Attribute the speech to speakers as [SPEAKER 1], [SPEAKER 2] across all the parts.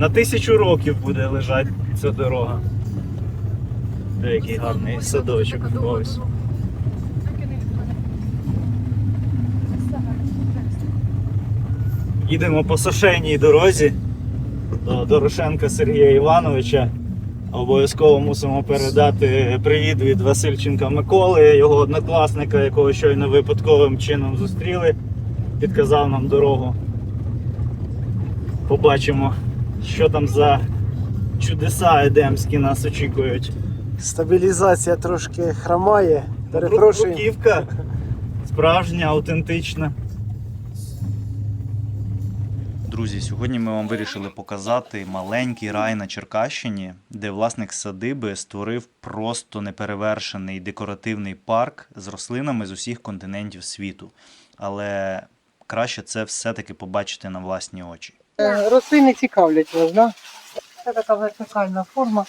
[SPEAKER 1] На тисячу років буде лежати ця дорога. Який гарний садочок. Ось. Їдемо по сошеній дорозі до Дорошенка Сергія Івановича. Обов'язково мусимо передати привіт від Васильченка Миколи, його однокласника, якого щойно випадковим чином зустріли. Підказав нам дорогу. Побачимо, що там за чудеса едемські нас очікують.
[SPEAKER 2] Стабілізація трошки хромає. Перепрошую.
[SPEAKER 1] Бруківка справжня, автентична.
[SPEAKER 3] Друзі, сьогодні ми вам вирішили показати маленький рай на Черкащині, де власник садиби створив просто неперевершений декоративний парк з рослинами з усіх континентів світу. Але краще це все-таки побачити на власні очі.
[SPEAKER 4] Е, Рослини цікавлять вас, да? Це така вертикальна форма.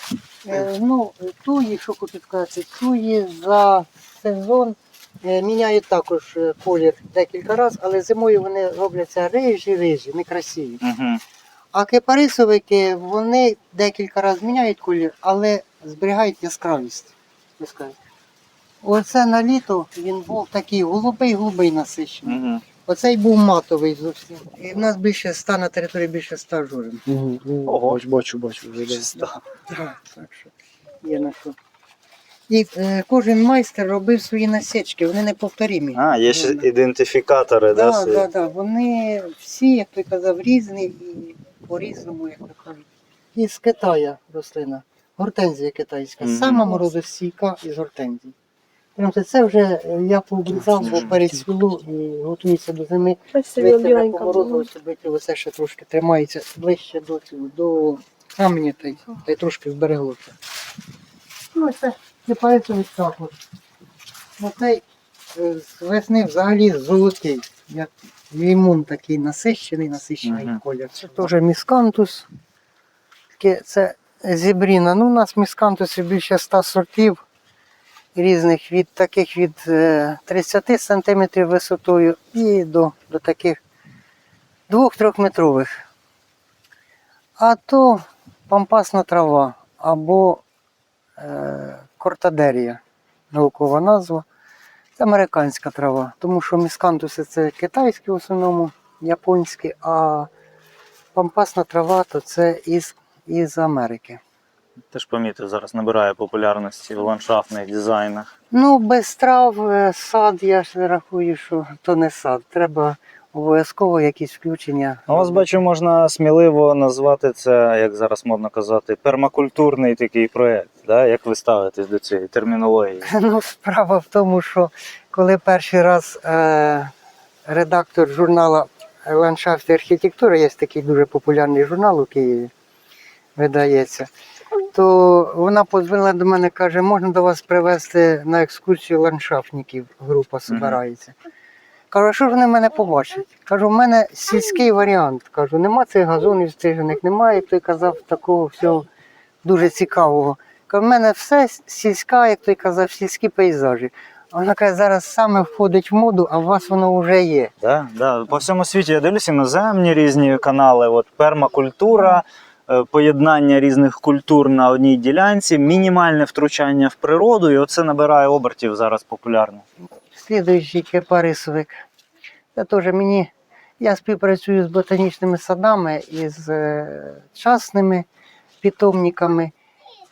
[SPEAKER 4] Е, Ну, туї, що хочу сказати, туї за сезон е, міняють також е, колір декілька разів, але зимою вони робляться рижі-рижі, некрасиві.
[SPEAKER 1] Угу.
[SPEAKER 4] А кипарисовики вони декілька разів міняють колір, але зберігають яскравість. яскравість. Оце на літо він був такий голубий-голубий насичений.
[SPEAKER 1] Угу.
[SPEAKER 4] Оцей був матовий зовсім. І в нас більше ста на території більше ста журин.
[SPEAKER 2] Угу.
[SPEAKER 1] Ого.
[SPEAKER 2] Бачу, бачу, бачу. Вже десь.
[SPEAKER 4] Так, так що є на що. І е, кожен майстер робив свої насічки, вони неповторімі.
[SPEAKER 1] А, є ще ідентифікатори, да?
[SPEAKER 4] Так,
[SPEAKER 1] свої?
[SPEAKER 4] так, так. Вони всі, як ти казав, різні і по-різному, як то кажуть. І з Китая рослина. Гортензія китайська.
[SPEAKER 1] Мгм.
[SPEAKER 4] Сама морозостійка із гортензії. Прям це, це вже е, я пообрізав, бо перецвіло і готується до зими. Морозу оце ще трошки тримається ближче до цього, до каменя та й, та й трошки збереглося. Ну, це кипається так от. Оцей з весни взагалі золотий. Як лімон такий насищений, насищений
[SPEAKER 1] Мгм.
[SPEAKER 4] колір. Це теж міскантус. Таке це зібріна. Ну, у нас міскантусів більше 100 сортів різних від таких від е, 30 см висотою і до, до таких 2-3 метрових. А то пампасна трава або е, кортадерія, наукова назва. Це американська трава, тому що міскантуси це китайські в основному, японські, а пампасна трава то це із, із Америки.
[SPEAKER 1] Теж помітив, зараз набирає популярності в ландшафтних дизайнах.
[SPEAKER 4] Ну, без трав е, сад, я ж не рахую, що то не сад. Треба обов'язково якісь включення.
[SPEAKER 1] У вас бачу, можна сміливо назвати це, як зараз модно казати, пермакультурний такий проєкт. Да? Як ви ставитесь до цієї термінології?
[SPEAKER 4] Ну, справа в тому, що коли перший раз е, редактор журналу Ландшафт і архітектура, є такий дуже популярний журнал у Києві, видається, то вона подзвонила до мене каже, можна до вас привезти на екскурсію ландшафтників, група збирається. Кажу, а що ж вони мене побачать? Кажу, в мене сільський варіант. Кажу, нема цих газонів стрижених, немає, як той казав, такого всього дуже цікавого. Кажу, в мене все сільська, як той казав, сільські пейзажі. Вона каже, зараз саме входить в моду, а у вас воно вже є.
[SPEAKER 1] Да? Да. По всьому світі я дивлюся іноземні різні канали, от пермакультура, поєднання різних культур на одній ділянці, мінімальне втручання в природу, і оце набирає обертів зараз популярно.
[SPEAKER 4] Слідуючий кипарисовик. Це теж мені. Я співпрацюю з ботанічними садами і з е, частними питомниками,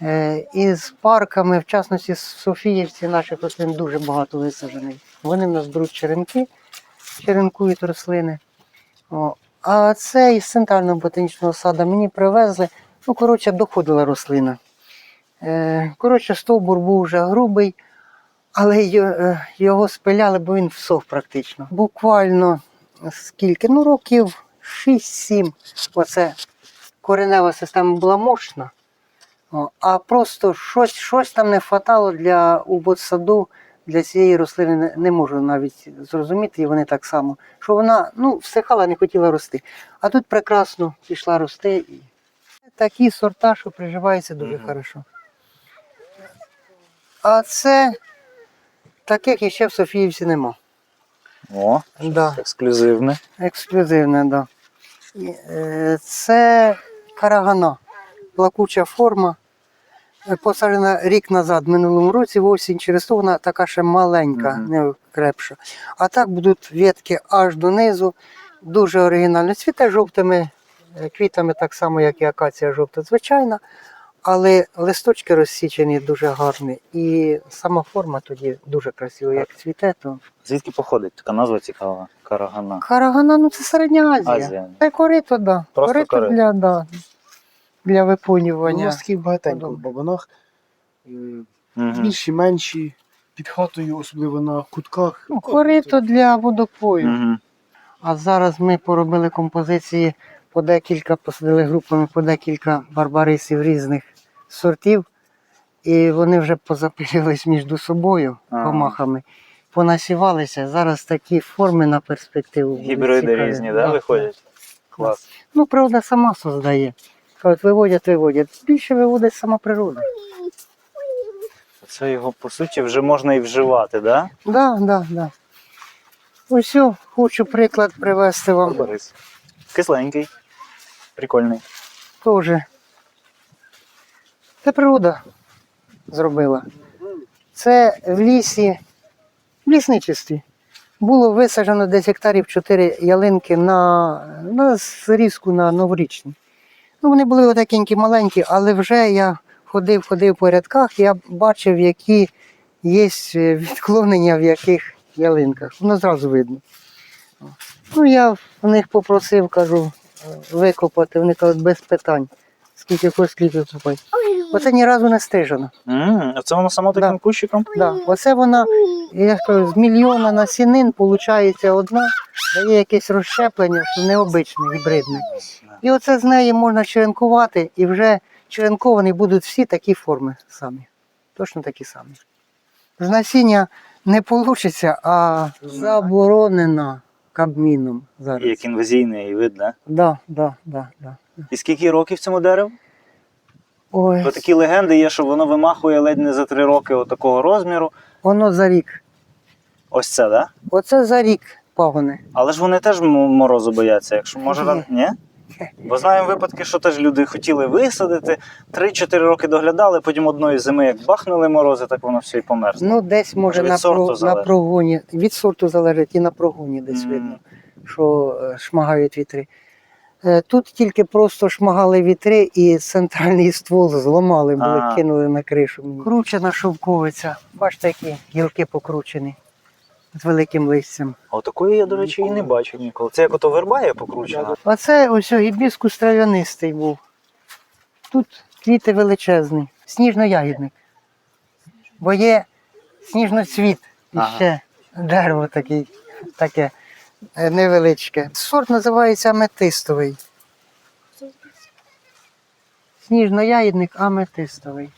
[SPEAKER 4] е, і з парками, в частності з Софіївці наших рослин дуже багато висаджених. Вони в нас беруть черенки, черенкують рослини. А це із центрального ботанічного саду мені привезли. Ну, коротше, доходила рослина. Е, коротше, стовбур був вже грубий. Але е, його спиляли, бо він всох практично. Буквально скільки? Ну, років 6-7. Оце коренева система була мощна. А просто щось, щось там не вистачало для у ботсаду для цієї рослини не, не можу навіть зрозуміти, і вони так само. Що вона ну, всихала, не хотіла рости. А тут прекрасно пішла рости. І... Такі сорта, що приживаються дуже
[SPEAKER 1] Мгм.
[SPEAKER 4] хорошо. А це таких іще в Софіївці нема.
[SPEAKER 1] О,
[SPEAKER 4] Да.
[SPEAKER 1] ексклюзивне.
[SPEAKER 4] Ексклюзивне, так. Да. Е, Це карагана, плакуча форма. Е, Посаджена рік назад, в минулому році, в осінь, через то вона така ще маленька,
[SPEAKER 1] Мгм.
[SPEAKER 4] не крепша. А так будуть ветки аж донизу, дуже оригінально. Цвіте жовтими е, квітами, так само, як і акація жовта, звичайна. Але листочки розсічені дуже гарні. І сама форма тоді дуже красива. Як цвіте, то
[SPEAKER 1] Звідки походить? Така назва цікава. Карагана.
[SPEAKER 4] Карагана, ну це середня Азія.
[SPEAKER 1] Азія.
[SPEAKER 4] Це корито, да.
[SPEAKER 1] Просто
[SPEAKER 4] корито
[SPEAKER 1] корито.
[SPEAKER 4] для, да, для виповнювання.
[SPEAKER 2] Волосків багатенько в бабанах. Е,
[SPEAKER 1] Мгм.
[SPEAKER 2] Більші, менші, під хатою, особливо на кутках.
[SPEAKER 4] Ну, корито для водопою.
[SPEAKER 1] Мгм.
[SPEAKER 4] А зараз ми поробили композиції по декілька, посадили групами по декілька барбарисів різних сортів. І вони вже позапилились між собою
[SPEAKER 1] Ага.
[SPEAKER 4] комахами, понасівалися. Зараз такі форми на перспективу. будуть
[SPEAKER 1] Гібриди
[SPEAKER 4] цікаві.
[SPEAKER 1] різні, да, виходять? Клас.
[SPEAKER 4] Ну, природа сама создає. Кажуть, виводять, виводять. Більше виводить сама природа.
[SPEAKER 1] Це його, по суті, вже можна і вживати, да?
[SPEAKER 4] Да, да, да. Ось хочу приклад привести вам.
[SPEAKER 1] Борис. Кисленький. Прикольний.
[SPEAKER 4] Тоже. Це природа зробила. Це в лісі, в лісничестві. Було висаджено десь гектарів 4 ялинки на, на зрізку на новорічні. Ну, вони були отакенькі маленькі, але вже я ходив, ходив по рядках, я бачив, які є відклонення в яких ялинках. Воно зразу видно. Ну, я в них попросив, кажу, викопати. Вони кажуть, без питань. Скільки хочеш, скільки купати. Оце ні разу не стрижено.
[SPEAKER 1] А це воно само таким
[SPEAKER 4] Да.
[SPEAKER 1] кущиком?
[SPEAKER 4] Да. Оце вона, я кажу, з мільйона насінин виходить одна, дає якесь розщеплення, що необичне, гібридне. І оце з неї можна черенкувати, і вже черенковані будуть всі такі форми самі. Точно такі самі. З насіння не вийде, а заборонено кабміном зараз.
[SPEAKER 1] Як інвазійний вид, да?
[SPEAKER 4] Да, да, да, да.
[SPEAKER 1] І скільки років цьому дереву?
[SPEAKER 4] Ой,
[SPEAKER 1] Бо такі легенди є, що воно вимахує ледь не за три роки отакого розміру.
[SPEAKER 4] воно за рік.
[SPEAKER 1] Ось це, да?
[SPEAKER 4] Оце за рік пагони.
[SPEAKER 1] Але ж вони теж морозу бояться, якщо може
[SPEAKER 4] Ні.
[SPEAKER 1] ран- Ні? Бо знаємо випадки, що теж люди хотіли висадити, 3-4 роки доглядали, потім одної зими, як бахнули морози, так воно все і померзло.
[SPEAKER 4] Ну, десь може
[SPEAKER 1] від
[SPEAKER 4] на,
[SPEAKER 1] сорту
[SPEAKER 4] про, на прогоні. Від сорту залежить і на прогоні десь
[SPEAKER 1] Мгм.
[SPEAKER 4] видно, що е, шмагають вітри. Е, Тут тільки просто шмагали вітри і центральний ствол зламали, були,
[SPEAKER 1] А.
[SPEAKER 4] кинули на кришу. Кручена шовковиця. Бачите, які гілки покручені з великим листям.
[SPEAKER 1] А отакої я, до речі, і не бачив ніколи. Це як ото верба є покручена.
[SPEAKER 4] Оце ось гібіскус трав'янистий був. Тут квіти величезні, сніжно-ягідник. Бо є сніжноцвіт і
[SPEAKER 1] Ага.
[SPEAKER 4] ще дерево таке, таке невеличке. Сорт називається аметистовий. Сніжно-ягідник аметистовий.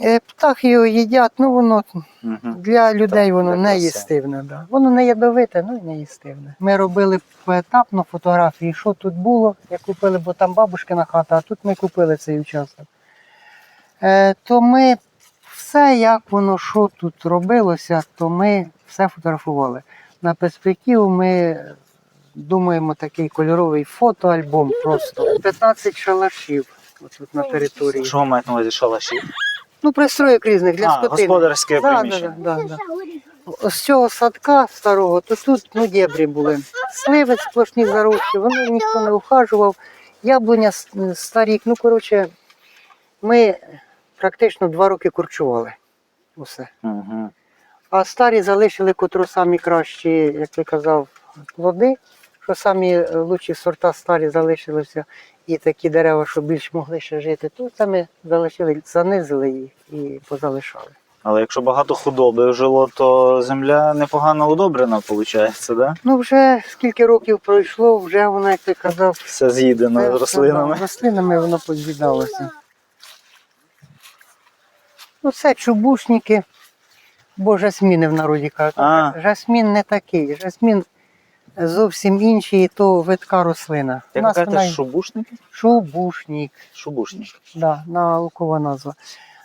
[SPEAKER 4] Е, Птахи його їдять, ну воно
[SPEAKER 1] Угу.
[SPEAKER 4] для людей воно не їстивне. Да. Воно не ядовите, ну і не їстивне. Ми робили поетапно фотографії, що тут було. Я купили, бо там бабушкина хата, а тут ми купили цей участок. Е, то ми все, як воно, що тут робилося, то ми все фотографували. На перспективу ми думаємо такий кольоровий фотоальбом просто. 15 шалашів тут на території.
[SPEAKER 1] Що ви маєте на увазі шалаші?
[SPEAKER 4] Ну, пристроїк різних для
[SPEAKER 1] а,
[SPEAKER 4] скотини.
[SPEAKER 1] господарське
[SPEAKER 4] Да,
[SPEAKER 1] приміщення.
[SPEAKER 4] да, да, да. З цього садка старого, то тут ну, дєбрі були. Сливи сплошні зарості, воно ніхто не ухажував. Яблуня с- старік. Ну, коротше, ми практично два роки курчували. Усе.
[SPEAKER 1] Угу.
[SPEAKER 4] А старі залишили котру самі кращі, як ти казав, плоди, що самі е, лучші сорта старі залишилися, і такі дерева, що більш могли ще жити, то самі залишили, занизили їх і позалишали.
[SPEAKER 1] Але якщо багато худоби жило, то земля непогано удобрена, виходить, да?
[SPEAKER 4] Ну, вже скільки років пройшло, вже воно, як ти казав,
[SPEAKER 1] Все з'їдено
[SPEAKER 4] все-
[SPEAKER 1] з рослинами.
[SPEAKER 4] да, рослинами воно поз'їдалося. Ну, це чубушники, бо жасміни в народі кажуть.
[SPEAKER 1] А.
[SPEAKER 4] Жасмін не такий, жасмін зовсім інший, і то видка рослина.
[SPEAKER 1] Як ви
[SPEAKER 4] нас
[SPEAKER 1] кажете,
[SPEAKER 4] вона
[SPEAKER 1] шубушники?
[SPEAKER 4] Чубушник,
[SPEAKER 1] Шубушник.
[SPEAKER 4] да, наукова назва.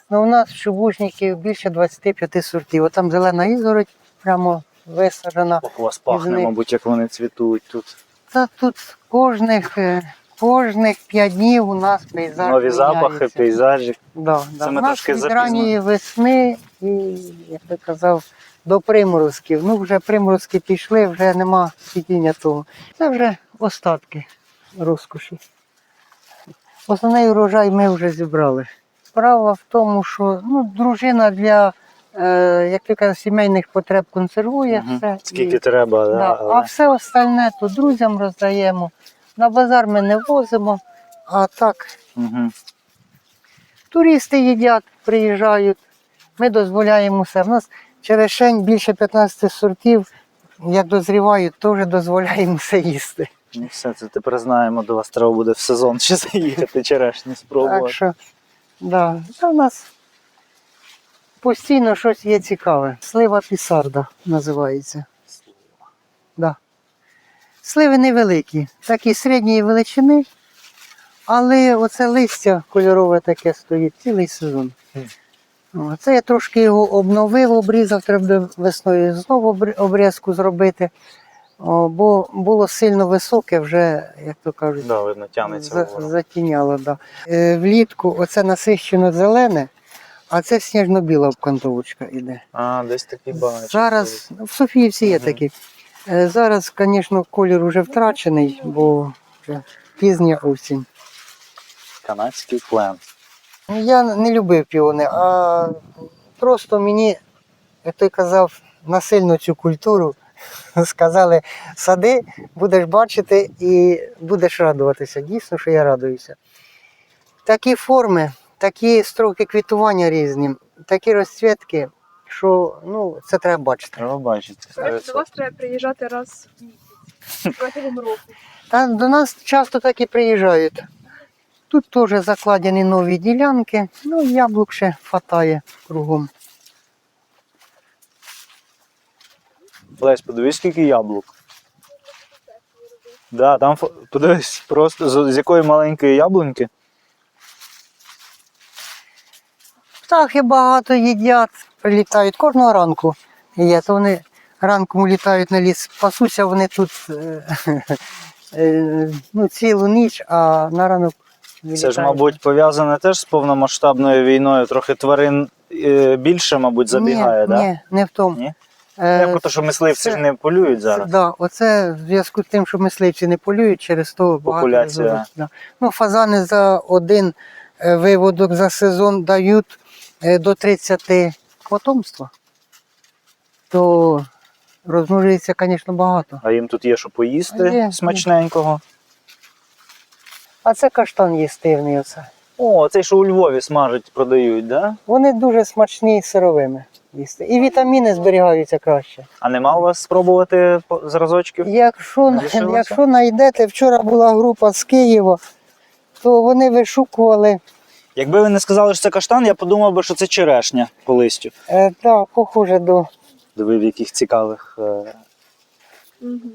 [SPEAKER 4] Ну, у нас чубушників більше 25 сортів. От там зелена ізгородь прямо висаджена.
[SPEAKER 1] Ох, у вас пахне,
[SPEAKER 4] них.
[SPEAKER 1] мабуть, як вони цвітуть тут.
[SPEAKER 4] Та тут кожних, е, кожних 5 днів у нас пейзаж
[SPEAKER 1] Нові запахи, пейзажі.
[SPEAKER 4] Да,
[SPEAKER 1] Це ми
[SPEAKER 4] У нас
[SPEAKER 1] трошки
[SPEAKER 4] від ранньої весни і, як ти казав, до приморозків. Ну, вже приморозки пішли, вже нема світіння того. Це вже остатки розкоші. Основний урожай ми вже зібрали. Справа в тому, що ну, дружина для, е, як ти кажеш, сімейних потреб консервує
[SPEAKER 1] Мгм.
[SPEAKER 4] все.
[SPEAKER 1] Скільки
[SPEAKER 4] і-
[SPEAKER 1] треба, да,
[SPEAKER 4] Да,
[SPEAKER 1] але-
[SPEAKER 4] А все остальне то друзям роздаємо. На базар ми не возимо, а так
[SPEAKER 1] Мгм.
[SPEAKER 4] туристи їдять, приїжджають. Ми дозволяємо все. У нас черешень більше 15 сортів. Як дозрівають, теж дозволяємо все їсти.
[SPEAKER 1] Ну все, це тепер знаємо, до вас треба буде в сезон ще заїхати черешні спробувати.
[SPEAKER 4] Так що, да, це у нас постійно щось є цікаве. Слива пісарда називається. Да. Сливи невеликі, такі середньої величини, але оце листя кольорове таке стоїть цілий сезон. Це я трошки його обновив, обрізав, треба буде весною знову обрізку зробити. Бо було сильно високе, вже, як то кажуть,
[SPEAKER 1] Да, видно,
[SPEAKER 4] за- затіняло. Да. Е, влітку оце насищено зелене, а це сніжно-біла обкантовочка йде.
[SPEAKER 1] А, десь такий бачу.
[SPEAKER 4] Зараз в Софіївці є
[SPEAKER 1] Мгм.
[SPEAKER 4] такі. Е, Зараз, звісно, колір вже втрачений, бо пізня осінь.
[SPEAKER 1] Канадський плен.
[SPEAKER 4] Ну, Я не любив піони, а просто мені, як той казав, насильно цю культуру сказали, сади, будеш бачити і будеш радуватися. Дійсно, що я радуюся. Такі форми, такі строки квітування різні, такі розцвітки, що ну, це треба бачити.
[SPEAKER 1] Треба бачити.
[SPEAKER 5] До вас треба приїжджати раз в місяць протягом року.
[SPEAKER 4] Та до нас часто так і приїжджають. Тут теж закладені нові ділянки, ну яблук ще хватає кругом.
[SPEAKER 1] Лесь, подивись, скільки яблук. Да, там подивись, просто з, з якої маленької яблуньки.
[SPEAKER 4] Птахи багато їдять, прилітають кожного ранку. Є, то вони ранком літають на ліс, пасуся вони тут е, е, ну, цілу ніч, а на ранок.
[SPEAKER 1] Це ж, мабуть, пов'язане теж з повномасштабною війною. Трохи тварин е, більше, мабуть, забігає,
[SPEAKER 4] ні.
[SPEAKER 1] Да?
[SPEAKER 4] Ні, не в тому.
[SPEAKER 1] Ні?
[SPEAKER 4] Е,
[SPEAKER 1] Я про те, що мисливці
[SPEAKER 4] це-
[SPEAKER 1] ж не полюють зараз.
[SPEAKER 4] Да, оце в зв'язку з тим, що мисливці не полюють, через то багато
[SPEAKER 1] Популяція.
[SPEAKER 4] Да. Ну, фазани за один е, виводок за сезон дають е, до 30 потомства. То розмножується, звісно, багато.
[SPEAKER 1] А їм тут є що поїсти
[SPEAKER 4] Є, є. А це каштан їстивний. Оце.
[SPEAKER 1] О, цей, що у Львові смажать, продають, да?
[SPEAKER 4] Вони дуже смачні сировими їсти. І вітаміни зберігаються краще.
[SPEAKER 1] А нема у вас спробувати зразочків?
[SPEAKER 4] Якщо, якщо знайдете, вчора була група з Києва, то вони вишукували.
[SPEAKER 1] Якби ви не сказали, що це каштан, я подумав би, що це черешня по листю.
[SPEAKER 4] Е, так, похоже до
[SPEAKER 1] Диви, в яких цікавих е,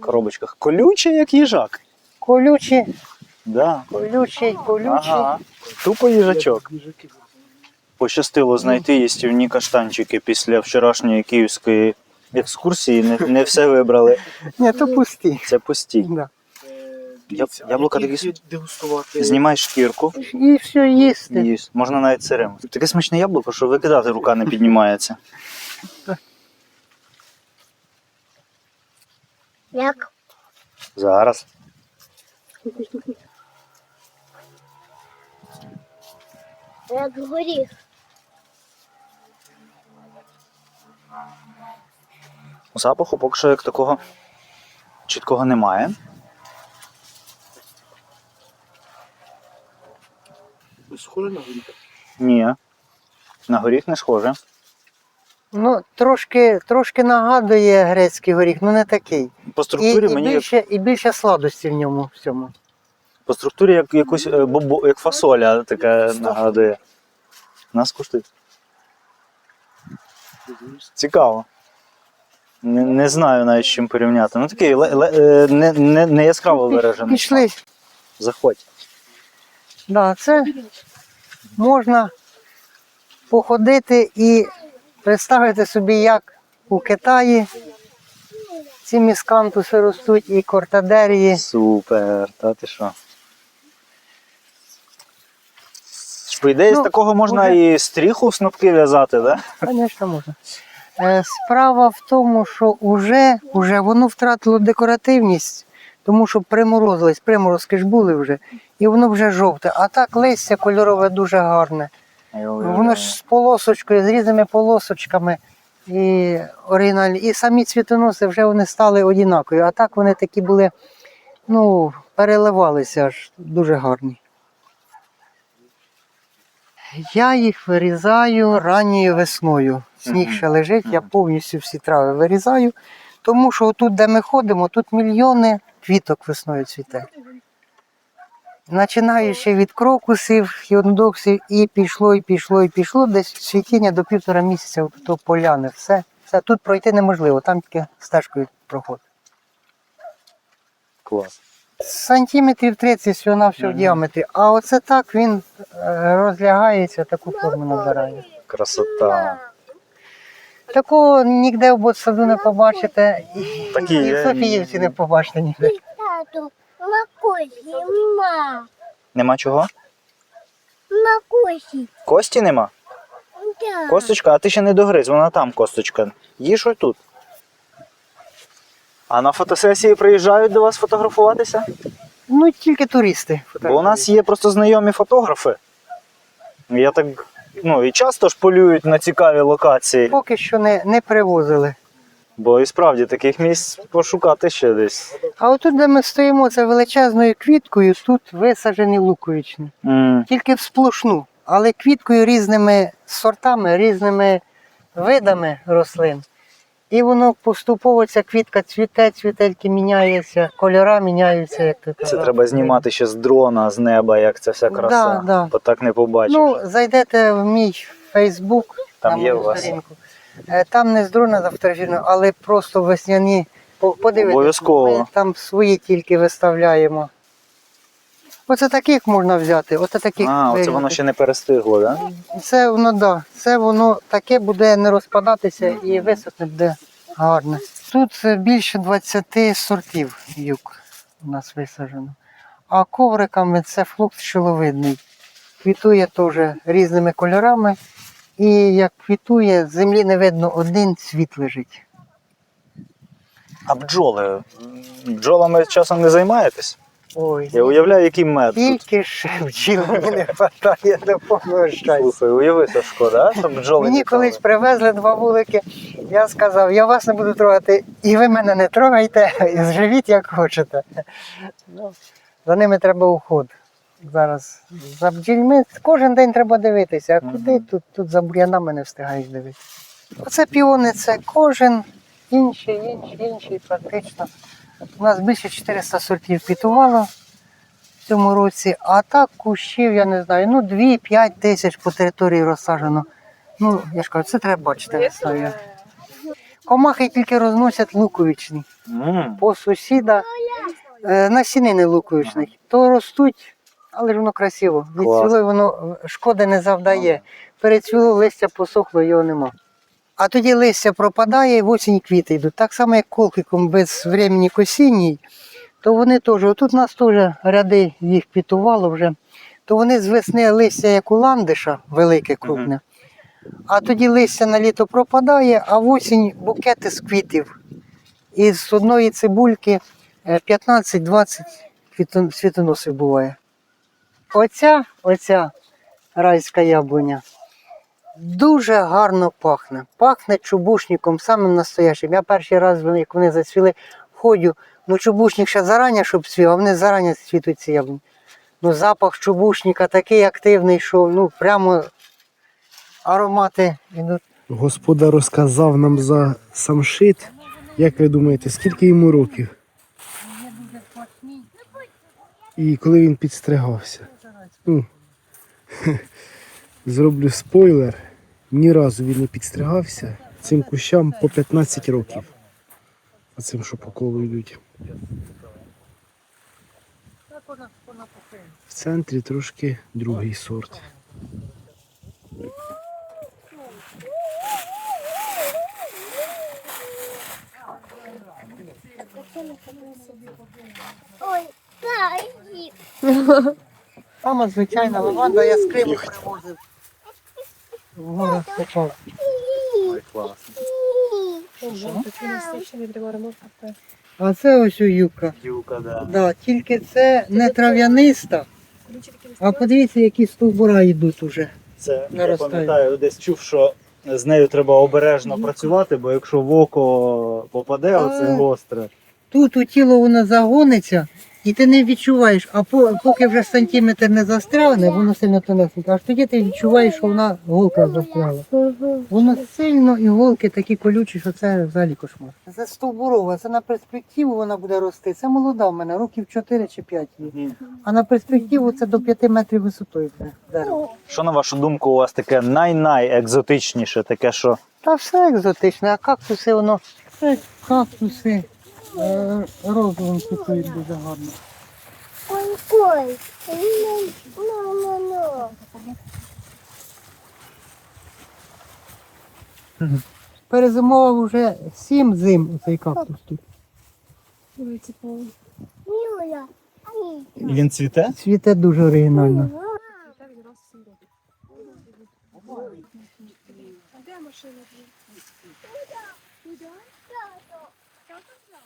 [SPEAKER 1] коробочках. Колючий, як їжак.
[SPEAKER 4] колючі,
[SPEAKER 1] Да.
[SPEAKER 4] колючий, колючий.
[SPEAKER 1] Ага. Тупо їжачок. Пощастило знайти їстівні каштанчики після вчорашньої київської екскурсії. Не, не все вибрали.
[SPEAKER 4] Ні, то пусті.
[SPEAKER 1] Це пусті.
[SPEAKER 4] Да.
[SPEAKER 2] Дивіться,
[SPEAKER 1] яблука такі
[SPEAKER 2] дегустувати.
[SPEAKER 1] Знімай шкірку.
[SPEAKER 4] І все їсти.
[SPEAKER 1] Їсть. Можна навіть сирим. Таке смачне яблуко, що викидати рука не піднімається.
[SPEAKER 6] Як?
[SPEAKER 1] Зараз.
[SPEAKER 6] Як горіх.
[SPEAKER 1] Запаху поки що як такого чіткого немає.
[SPEAKER 2] Схоже на горіха.
[SPEAKER 1] Ні. На горіх не схоже.
[SPEAKER 4] Ну, трошки, трошки нагадує грецький горіх, ну не такий.
[SPEAKER 1] По структурі
[SPEAKER 4] і,
[SPEAKER 1] мені як,
[SPEAKER 4] більше, і більше сладості в ньому всьому.
[SPEAKER 1] По структурі як якусь е, бобо, як фасоля така нагадує. Нас куштує. Цікаво. Не, не знаю навіть з чим порівняти. Ну такий ле, ле, е, не, не, не яскраво виражений.
[SPEAKER 4] Пішли.
[SPEAKER 1] Заходь.
[SPEAKER 4] Да, це можна походити і представити собі, як у Китаї ці міскантуси ростуть і кортадерії.
[SPEAKER 1] Супер, та ти що? По ідеї, з
[SPEAKER 4] Ну,
[SPEAKER 1] такого можна
[SPEAKER 4] уже-
[SPEAKER 1] і стріху в снопки в'язати, да?
[SPEAKER 4] Звісно, можна. Е, Справа в тому, що вже, вже воно втратило декоративність, тому що приморозились, приморозки ж були вже, і воно вже жовте. А так листя кольорове дуже гарне. Воно ж з полосочкою, з різними полосочками. І оригінальні. І самі цвітоноси вже вони стали однакові. А так вони такі були, ну, переливалися аж дуже гарні. Я їх вирізаю ранньою весною. Сніг ще лежить, я повністю всі трави вирізаю, тому що тут, де ми ходимо, тут мільйони квіток весною цвіте. Починаючи від крокусів, хіондоксів, і пішло, і пішло, і пішло, десь цвітіння до півтора місяця то поляни. Все, все. Тут пройти неможливо, там тільки стежкою проход.
[SPEAKER 1] Клас.
[SPEAKER 4] Сантиметрів 30 всього на всього в діаметрі. А оце так він е, розлягається, таку форму набирає.
[SPEAKER 1] Красота.
[SPEAKER 4] Такого ніде в ботсаду не побачите, і,
[SPEAKER 1] Такі
[SPEAKER 4] і в
[SPEAKER 1] є.
[SPEAKER 4] Софіївці не побачите ніде.
[SPEAKER 6] Тату, макосі, ма.
[SPEAKER 1] Нема чого?
[SPEAKER 6] Макосі.
[SPEAKER 1] Кості нема?
[SPEAKER 6] Да.
[SPEAKER 1] Косточка, а ти ще не догриз, вона там косточка. Їж ось тут. А на фотосесії приїжджають до вас фотографуватися?
[SPEAKER 4] Ну тільки туристи.
[SPEAKER 1] Бо у нас є просто знайомі фотографи. Я так, ну і часто ж полюють на цікаві локації.
[SPEAKER 4] Поки що не, не привозили.
[SPEAKER 1] Бо і справді таких місць пошукати ще десь.
[SPEAKER 4] А отут, де ми стоїмо, це величезною квіткою, тут висаджені луковичні.
[SPEAKER 1] м
[SPEAKER 4] Тільки всплошну, але квіткою різними сортами, різними видами рослин. І воно поступово ця квітка цвіте, цвітельки міняються, кольора міняються, як ти
[SPEAKER 1] Це треба знімати ще з дрона, з неба, як ця вся краса.
[SPEAKER 4] Да, да.
[SPEAKER 1] Бо так не побачиш.
[SPEAKER 4] Ну, зайдете в мій Фейсбук,
[SPEAKER 1] Там є у вас?
[SPEAKER 4] сторінку. Е, Там не з дрона зафотографіровано, але просто весняні. По- Подивитесь,
[SPEAKER 1] Обов'язково.
[SPEAKER 4] ми там свої тільки виставляємо. Оце таких можна взяти. Оце таких
[SPEAKER 1] а, оце воно ще не перестигло, так? Да?
[SPEAKER 4] Це воно да. Це воно таке буде не розпадатися і висохне буде гарне. Тут більше 20 сортів юк у нас висаджено. А ковриками це флукс шиловидний. Квітує теж різними кольорами. І як квітує, з землі не видно, один цвіт лежить.
[SPEAKER 1] А бджоли? Бджолами часом не займаєтесь?
[SPEAKER 4] Ой,
[SPEAKER 1] Я уявляю, який мед тут.
[SPEAKER 4] тільки вчили, мені не вистачає до повного щастя.
[SPEAKER 1] Слухай, уяви, Сашко, да? Щоб бджоли
[SPEAKER 4] Мені
[SPEAKER 1] літали.
[SPEAKER 4] колись привезли два вулики. Я сказав, я вас не буду трогати, і ви мене не трогайте, і живіть як хочете. Ну, за ними треба уход. Зараз за бджільми кожен день треба дивитися, а куди
[SPEAKER 1] Мгм.
[SPEAKER 4] тут, тут за бур'янами не встигаєш дивитися. Оце піони, це кожен інший, інший, інший практично. У нас більше 400 сортів квітувало в цьому році, а так кущів, я не знаю, ну 2-5 тисяч по території розсаджено. Ну, я ж кажу, це треба бачити весною. Комахи тільки розносять луковичні. По сусіда е, насінини луковичних. То ростуть, але ж воно красиво. Відцвіло воно е, шкоди не завдає. Перецвіло, листя посохло, його нема. А тоді листя пропадає і в осінь квіти йдуть. Так само, як колкиком без времени косінній, то вони теж, отут у нас теж ряди їх квітувало вже, то вони з весни листя, як у ландиша, велике, крупне. А тоді листя на літо пропадає, а в осінь букети з квітів. І з одної цибульки е, 15-20 квітон- світоносів буває. Оця, оця райська яблуня дуже гарно пахне. Пахне чубушником, самим настоящим. Я перший раз, як вони зацвіли, входю, ну чубушник ще зарані, щоб цвів, а вони зарані цвітуть ці яблуні. Ну, запах чубушника такий активний, що ну прямо аромати йдуть.
[SPEAKER 2] Господар розказав нам за самшит. Як ви думаєте, скільки йому років? І коли він підстригався? Ну, зроблю спойлер. Ні разу він не підстригався. Цим кущам по 15 років. Оцим, що по колу йдуть. В центрі трошки другий сорт.
[SPEAKER 6] Ой, дай.
[SPEAKER 4] Сама звичайна лаванда, я з Криму привозив. В горах копав. А це ось у юка.
[SPEAKER 1] Юка, да.
[SPEAKER 4] Да, тільки це не трав'яниста, а подивіться, які стовбура йдуть уже.
[SPEAKER 1] Це я
[SPEAKER 4] Наростає.
[SPEAKER 1] пам'ятаю, десь чув, що з нею треба обережно працювати, бо якщо в око попаде, оце
[SPEAKER 4] А.
[SPEAKER 1] гостре.
[SPEAKER 4] Тут у тіло воно загониться, і ти не відчуваєш, а поки вже сантиметр не застрягне, воно сильно тонесеньке, аж тоді ти відчуваєш, що вона голка застряла. Воно сильно іголки такі колючі, що це взагалі кошмар. Це стовбурова, це на перспективу вона буде рости. Це молода в мене, років 4 чи 5 їй. А на перспективу це до 5 метрів висотою буде дерево.
[SPEAKER 1] Що на вашу думку, у вас таке най-най-екзотичніше, таке, що
[SPEAKER 4] Та все екзотичне, а кактуси воно, це кактуси е, розовим квітують дуже гарно.
[SPEAKER 6] Ой, ой, ну, ну, ну.
[SPEAKER 4] Перезимував вже сім зим цей кактус тут.
[SPEAKER 6] Ай.
[SPEAKER 1] він цвіте?
[SPEAKER 4] Цвіте дуже оригінально.
[SPEAKER 5] Де машина?
[SPEAKER 1] Тато тут день.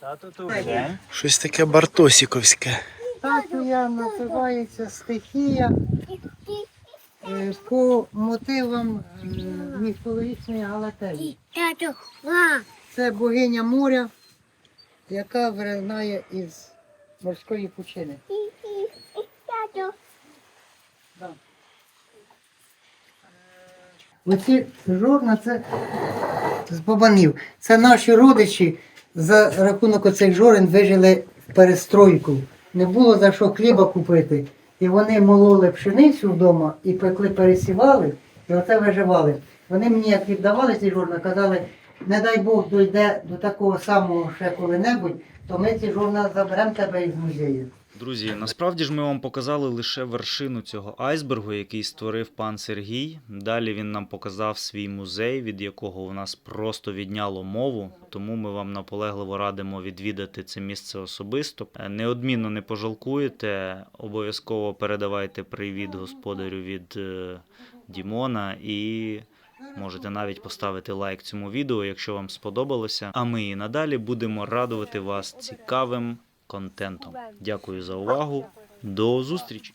[SPEAKER 2] Щось таке бартосіковське.
[SPEAKER 4] Так я називається стихія е, по мотивам е, міфологічної галатеї. Це богиня моря, яка виринає із морської пучини. Оці жорна це з бабанів. Це наші родичі за рахунок оцих жорен вижили в перестройку. Не було за що хліба купити. І вони мололи пшеницю вдома і пекли, пересівали, і оце виживали. Вони мені як віддавали ці жорна, казали, не дай Бог дойде до такого самого ще коли-небудь, то ми ці жорна заберемо тебе із музею.
[SPEAKER 3] Друзі, насправді ж ми вам показали лише вершину цього айсбергу, який створив пан Сергій. Далі він нам показав свій музей, від якого у нас просто відняло мову. Тому ми вам наполегливо радимо відвідати це місце особисто. Е, Неодмінно не пожалкуєте. Обов'язково передавайте привіт господарю від е, Дімона і. Можете навіть поставити лайк цьому відео, якщо вам сподобалося. А ми і надалі будемо радувати вас цікавим контентом. Дякую за увагу. До зустрічі!